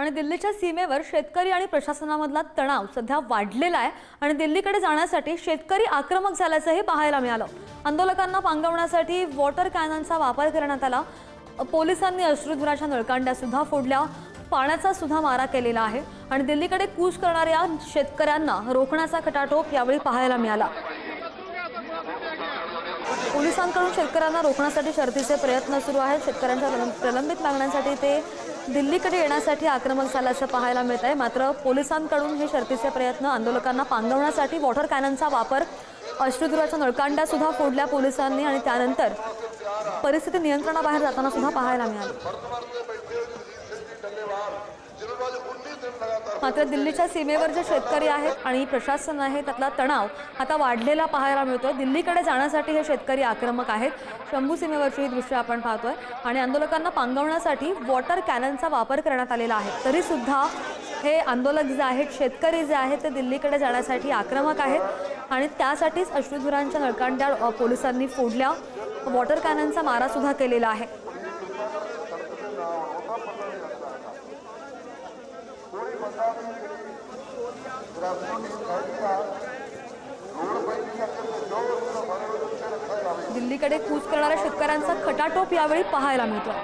आणि दिल्लीच्या सीमेवर शेतकरी आणि प्रशासनामधला तणाव सध्या वाढलेला आहे. आणि दिल्लीकडे जाण्यासाठी शेतकरी आक्रमक झाल्याचंही पाहायला मिळालं. आंदोलकांना पांगवण्यासाठी वॉटर कॅननचा वापर करण्यात आला. पोलिसांनी अश्रुधुराच्या नळकांड्या सुद्धा फोडल्या. पाण्याचा सुद्धा मारा केलेला आहे. आणि दिल्लीकडे कूच करणाऱ्या शेतकऱ्यांना रोखण्याचा खटाटोप यावेळी पाहायला मिळाला. पोलिसांकडून शेतकऱ्यांना रोखण्यासाठी शर्तीचे प्रयत्न सुरू आहेत. शेतकऱ्यांच्या प्रलंबित मागण्यांसाठी ते दिल्लीकडे येण्यासाठी आक्रमक झाल्याचं पाहायला मिळत आहे. मात्र पोलिसांकडून हे शर्तीचे प्रयत्न आंदोलकांना पांगवण्यासाठी वॉटर कॅननचा वापर अश्रुधुराच्या नळकांड्या सुद्धा फोडल्या पोलिसांनी आणि त्यानंतर परिस्थिती नियंत्रणाबाहेर जाताना सुद्धा पाहायला मिळाली. मात्र दिल्लीच्या सीमेवर जे शेतकरी आहेत आणि प्रशासन आहे त्यातला तणाव आता वाढलेला पाहायला मिळतोय. दिल्लीकडे जाण्यासाठी हे शेतकरी आक्रमक आहेत. शंभू सीमेवरची ही दृश्य आपण पाहतोय. आणि आंदोलकांना पांगवण्यासाठी वॉटर कॅननचा वापर करण्यात आलेला आहे. तरी सुद्धा हे आंदोलक जे आहेत शेतकरी जे आहेत ते दिल्लीकडे जाण्यासाठी आक्रमक आहेत. आणि त्यासाठीच अश्रुधुरांच्या नळकांड्या पोलिसांनी फोडल्या. वॉटर कॅननचा मारासुद्धा केलेला आहे. दिल्लीकडे कूच करणाऱ्या शेतकऱ्यांचा खटाटोप यावेळी पाहायला मिळतोय.